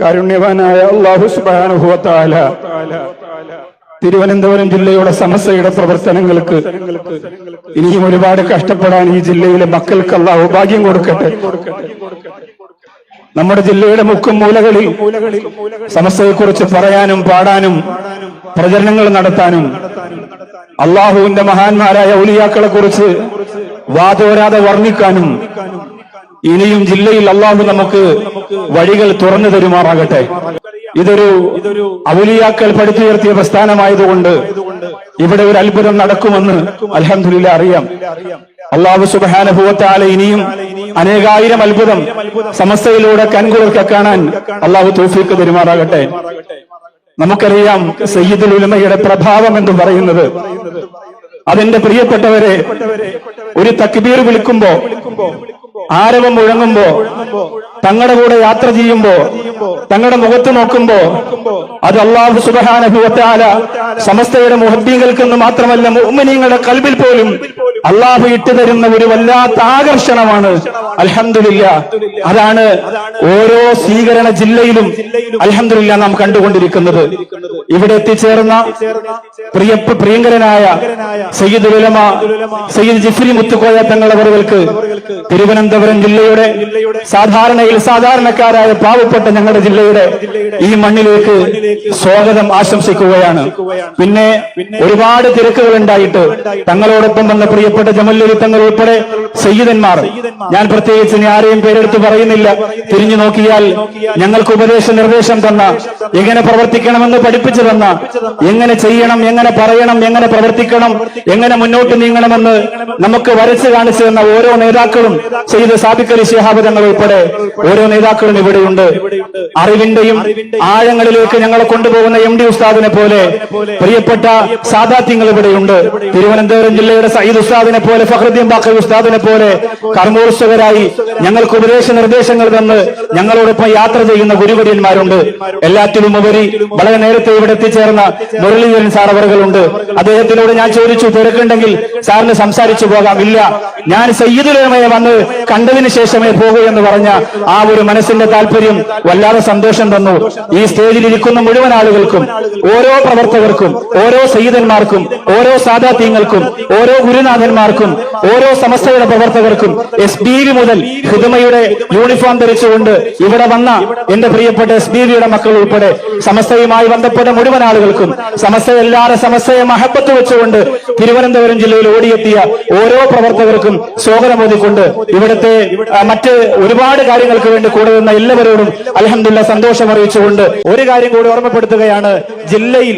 കാരുണ്യവാനായ അള്ളാഹു സുബാനുഭവത്താല തിരുവനന്തപുരം ജില്ലയുടെ സമസ്തയുടെ പ്രവർത്തനങ്ങൾക്ക് ഇനിയും ഒരുപാട് കഷ്ടപ്പെടാൻ ഈ ജില്ലയിലെ മക്കൾക്ക് അള്ളാഹു ഭാഗ്യം കൊടുക്കട്ടെ. നമ്മുടെ ജില്ലയുടെ മുക്കും മൂലകളിൽ സമസ്തയെക്കുറിച്ച് പറയാനും പാടാനും പ്രചരണങ്ങൾ നടത്താനും അള്ളാഹുവിന്റെ മഹാന്മാരായ ഒലിയാക്കളെ കുറിച്ച് വാതോരാതെ വർണിക്കാനും ഇനിയും ജില്ലയിൽ അള്ളാഹു നമുക്ക് വഴികൾ തുറന്നു തരുമാറാകട്ടെ. ഇതൊരു ഔലിയാക്കൾ പടുത്തുയർത്തിയ പ്രസ്ഥാനമായതുകൊണ്ട് ഇവിടെ ഒരു അത്ഭുതം നടക്കുമെന്ന് അലഹമില്ല അറിയാം. അള്ളാഹു സുബാനുഭവത്താലെ ഇനിയും അനേകായിരം അത്ഭുതം സമസ്തയിലൂടെ കൺകുളിർക്കെ കാണാൻ അള്ളാഹു തോഫിക്ക് പെരുമാറാകട്ടെ നമുക്കറിയാം സയ്യിദുൽ ഉലമയുടെ പ്രഭാവം എന്ന് പറയുന്നത്. അതെന്റെ പ്രിയപ്പെട്ടവരെ ഒരു തക്ബീർ വിളിക്കുമ്പോ ആരവം മുഴങ്ങുമ്പോ തങ്ങളുടെ കൂടെ യാത്ര ചെയ്യുമ്പോ തങ്ങളുടെ മുഖത്ത് നോക്കുമ്പോ അത് അള്ളാഹു സുബഹാനുഭവത്താല സമസ്തയുടെ മുഹദ്ദീകൾക്കെന്ന് മാത്രമല്ല മുഅ്മിനീങ്ങളുടെ കൽബിൽ പോലും അള്ളാഹു ഇട്ടു തരുന്ന ഒരു വല്ലാത്ത ആകർഷണമാണ്. അലഹമില്ല അതാണ് ഓരോ സ്വീകരണ ജില്ലയിലും അലഹമില്ല നാം കണ്ടുകൊണ്ടിരിക്കുന്നത്. ഇവിടെ എത്തിച്ചേർന്ന പ്രിയ പ്രിയങ്കരനായ സയ്യിദ് ഉലമ സയ്യിദ് ജിഫ്രി മുത്തുക്കോയ തങ്ങളവർക്ക് തിരുവനന്തപുരം ജില്ലയുടെ സാധാരണയിൽ സാധാരണക്കാരായ പാവപ്പെട്ട ഞങ്ങളുടെ ജില്ലയുടെ ഈ മണ്ണിലേക്ക് സ്വാഗതം ആശംസിക്കുകയാണ്. പിന്നെ ഒരുപാട് തിരക്കുകൾ ഉണ്ടായിട്ട് തങ്ങളോടൊപ്പം വന്ന പ്രിയപ്പെട്ട ജമല്ലൂരി ജമല്ലുരുത്തങ്ങൾ ഉൾപ്പെടെ സയ്യിദന്മാർ. ഞാൻ പ്രത്യേകിച്ച് ഇനി ആരെയും പേരെടുത്ത് പറയുന്നില്ല. തിരിഞ്ഞു നോക്കിയാൽ ഞങ്ങൾക്ക് ഉപദേശ നിർദ്ദേശം തന്ന എങ്ങനെ പ്രവർത്തിക്കണമെന്ന് പഠിപ്പിച്ചു തന്ന എങ്ങനെ ചെയ്യണം എങ്ങനെ പറയണം എങ്ങനെ പ്രവർത്തിക്കണം എങ്ങനെ മുന്നോട്ട് നീങ്ങണമെന്ന് നമുക്ക് വരച്ച് കാണിച്ചു തന്ന ഓരോ നേതാക്കളും ചെയ്ത് സാബിക്കലി ശിഹാബ് തങ്ങൾ ഉൾപ്പെടെ ഓരോ നേതാക്കളും ഇവിടെയുണ്ട്. അറിവിന്റെയും ആഴങ്ങളിലേക്ക് ഞങ്ങളെ കൊണ്ടുപോകുന്ന എം ഡി ഉസ്താദിനെ പോലെ പ്രിയപ്പെട്ട സാദാത്യങ്ങൾ ഇവിടെയുണ്ട്. തിരുവനന്തപുരം ജില്ലയുടെ സയ്യിദ് ഉസ്താദിനെ പോലെ ഫഹ്റുദ്ദീൻ ബാക്കി ഉസ്താദിനെ പോലെ കർമ്മോത്സവരായി ഞങ്ങൾക്ക് ഉപദേശ നിർദ്ദേശങ്ങൾ തന്ന് ഞങ്ങളോടൊപ്പം യാത്ര ചെയ്യുന്ന ഗുരുവര്യന്മാരുണ്ട്. എല്ലാത്തിലും ഉപരി വളരെ നേരത്തെ ഇവിടെ എത്തിച്ചേർന്ന മുരളീധരൻ സാർ അവറുകളുണ്ട് അദ്ദേഹത്തിനോട് ഞാൻ ചോദിച്ചു തിരക്കുണ്ടെങ്കിൽ സാറിന് സംസാരിച്ചു പോകാം. ഇല്ല ഞാൻ സയ്യിദുലമയെ വന്ന് കണ്ടതിന് ശേഷമേ പോകൂ എന്ന് പറഞ്ഞ ആ ഒരു മനസ്സിന്റെ താല്പര്യം വല്ലാതെ സന്തോഷം തന്നു. ഈ സ്റ്റേജിൽ ഇരിക്കുന്ന മുഴുവൻ ആളുകൾക്കും ഓരോ പ്രവർത്തകർക്കും ഓരോ സയ്യിദന്മാർക്കും ഓരോ സാദാത്യങ്ങൾക്കും ഓരോ ഗുരുനാഥന്മാർക്കും ഓരോ സമസ്തയുടെ പ്രവർത്തകർക്കും എസ് ബി വി മുതൽ ഹിതമയുടെ യൂണിഫോം ധരിച്ചുകൊണ്ട് ഇവിടെ വന്ന എന്റെ പ്രിയപ്പെട്ട എസ് ബി വിയുടെ മക്കൾ ഉൾപ്പെടെ സമസ്തയുമായി ബന്ധപ്പെട്ട മുഴുവൻ ആളുകൾക്കും സമസ്ത എല്ലാവരും സമസ്തയെ മഹബത്ത് വെച്ചുകൊണ്ട് തിരുവനന്തപുരം ജില്ലയിൽ ഓടിയെത്തിയ ഓരോ പ്രവർത്തകർക്കും സ്വാഗതമോദിക്കൊണ്ട് ഇവിടുത്തെ ആ, മറ്റ് ഒരുപാട് കാര്യങ്ങൾക്ക് വേണ്ടി കൂടെ നിന്ന എല്ലാവരോടും അലഹമില്ല സന്തോഷം അറിയിച്ചുകൊണ്ട് ഒരു കാര്യം കൂടി ഓർമ്മപ്പെടുത്തുകയാണ്. ജില്ലയിൽ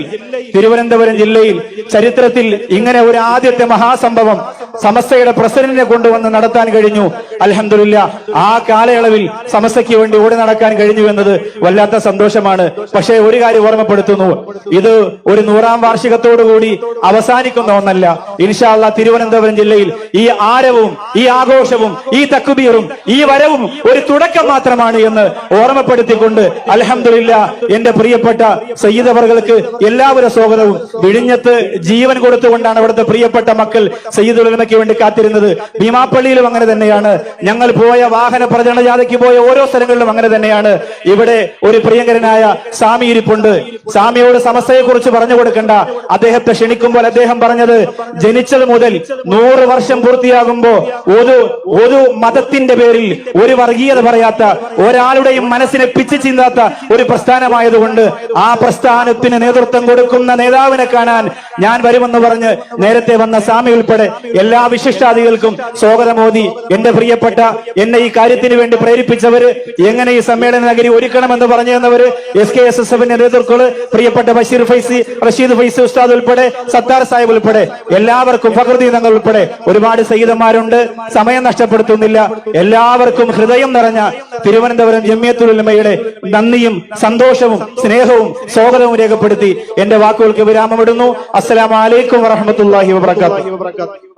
തിരുവനന്തപുരം ജില്ലയിൽ ചരിത്രത്തിൽ ഇങ്ങനെ ഒരു ആദ്യത്തെ മഹാസംഭവം സമസ്തയുടെ പ്രസിഡന്റിനെ കൊണ്ടുവന്ന് നടത്താൻ കഴിഞ്ഞു. അലഹമില്ല ആ കാലയളവിൽ സമസ്തയ്ക്ക് വേണ്ടി ഓടി നടക്കാൻ കഴിഞ്ഞു എന്നത് വല്ലാത്ത സന്തോഷമാണ്. പക്ഷേ ഒരു കാര്യം ഓർമ്മപ്പെടുത്തുന്നു. ഇത് ഒരു നൂറാം വാർഷികത്തോടുകൂടി അവസാനിക്കുന്ന ഒന്നല്ല. ഇൻഷാല്ല തിരുവനന്തപുരം ജില്ലയിൽ ഈ ആരവും ഈ ആഘോഷവും ഈ തക്കുബീറും ഈ വരവും ഒരു തുടക്കം മാത്രമാണ് എന്ന് ഓർമ്മപ്പെടുത്തിക്കൊണ്ട് അലഹമില്ല എന്റെ പ്രിയപ്പെട്ട സയ്യിദവർക്ക് എല്ലാവരും സ്വാഗതവും. വിഴിഞ്ഞത്ത് ജീവൻ കൊടുത്തുകൊണ്ടാണ് അവിടുത്തെ പ്രിയപ്പെട്ട മക്കൾ സയ്യിദ് ഉലമയ്ക്ക് വേണ്ടി കാത്തിരുന്നത്. ഭീമാപ്പള്ളിയിലും അങ്ങനെ തന്നെയാണ്. ഞങ്ങൾ പോയ വാഹന പ്രചരണ ജാഥയ്ക്ക് പോയ ഓരോ സ്ഥലങ്ങളിലും അങ്ങനെ തന്നെയാണ്. ഇവിടെ ഒരു പ്രിയങ്കരനായ സ്വാമി ഇരിപ്പുണ്ട്. സ്വാമിയോട് സമസ്തയെ കുറിച്ച് പറഞ്ഞു കൊടുക്കണ്ട. അദ്ദേഹത്തെ ക്ഷണിക്കുമ്പോൾ അദ്ദേഹം പറഞ്ഞത് ജനിച്ചത് മുതൽ നൂറ് വർഷം പൂർത്തിയാകുമ്പോ ഒരു ഒരു മതത്തിന്റെ പേരിൽ ഒരു വർഗീയത പറയാത്ത ഒരാളുടെയും മനസ്സിനെ പിച്ചു ചിന്താത്ത ഒരു പ്രസ്ഥാനമായതുകൊണ്ട് ആ പ്രസ്ഥാനത്തിന് നേതൃത്വം കൊടുക്കുന്ന നേതാവിനെ കാണാൻ ഞാൻ വരുമെന്ന് പറഞ്ഞ് നേരത്തെ വന്ന സ്വാമി ഉൾപ്പെടെ എല്ലാ വിശിഷ്ടാദികൾക്കും സ്വാഗതമോദി എന്റെ പ്രിയപ്പെട്ട എന്നെ ഈ കാര്യത്തിന് വേണ്ടി പ്രേരിപ്പിച്ചവര് എങ്ങനെ ഈ സമ്മേളന നഗരി ഒരുക്കണമെന്ന് പറഞ്ഞു തന്നവര് എസ് കെ എസ് എസ് എഫിന്റെ നേതൃത്വങ്ങൾ പ്രിയപ്പെട്ട ബഷീർ ഫൈസി റഷീദ് ഫൈസി ഉസ്താദ് ഉൾപ്പെടെ സത്താർ സാഹിബ് ഉൾപ്പെടെ എല്ലാവർക്കും പ്രകൃതി തങ്ങൾ ഉൾപ്പെടെ ഒരുപാട് സഹിതന്മാരുണ്ട് സമയം നഷ്ടപ്പെടുത്തുന്നില്ല. എല്ലാവർക്കും ഹൃദയം നിറഞ്ഞ തിരുവനന്തപുരം ജമ്മിയത്തുലമയുടെ നന്ദിയും സന്തോഷവും സ്നേഹവും സ്വാഗതവും രേഖപ്പെടുത്തി എന്റെ വാക്കുകൾക്ക് വിരാമമിടുന്നു. അസ്സലാമലൈക്കും വറഹമത്തല്ലാഹി വബർക്കാത്തു